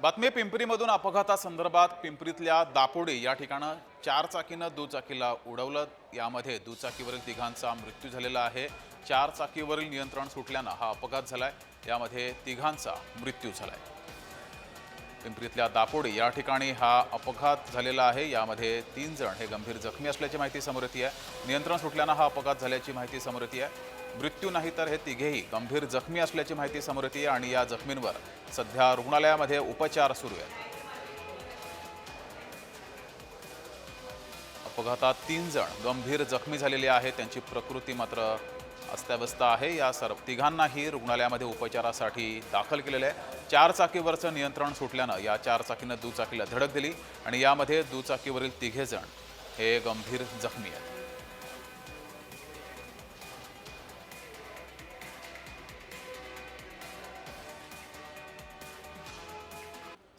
बातमी पिंपरीमधून अपघातासंदर्भात पिंपरीतल्या दापोडी या ठिकाणं चार चाकीनं दुचाकीला उडवलं. यामध्ये दुचाकीवरील तिघांचा मृत्यू झालेला आहे. चार चाकीवरील नियंत्रण सुटल्यानं हा अपघात झालाय. यामध्ये तिघांचा मृत्यू झालाय. पिंपरीतल्या दापोडी या ठिकाणी हा अपघात झालेला आहे. यामध्ये तीन जण हे गंभीर जखमी असल्याची माहिती समोर येते आहे. नियंत्रण सुटल्यानं हा अपघात झाल्याची माहिती समोर येते आहे. मृत्यू नाही तर हे तिघेही गंभीर जखमी असल्याची माहिती समोर येते आहे आणि या जखमींवर सध्या रुग्णालयामध्ये उपचार सुरू आहेत. अपघातात तीन जण गंभीर जखमी झालेले आहेत. त्यांची प्रकृती मात्र अस्ताव्यस्त आहे. या सर्व तिघांनाही रुग्णालयामध्ये उपचारासाठी दाखल केलेलं आहे. चारचाकीवरचं नियंत्रण सुटल्यानं या चारचाकीनं दुचाकीला धडक दिली आणि यामध्ये दुचाकीवरील तिघे जण हे गंभीर जखमी आहेत.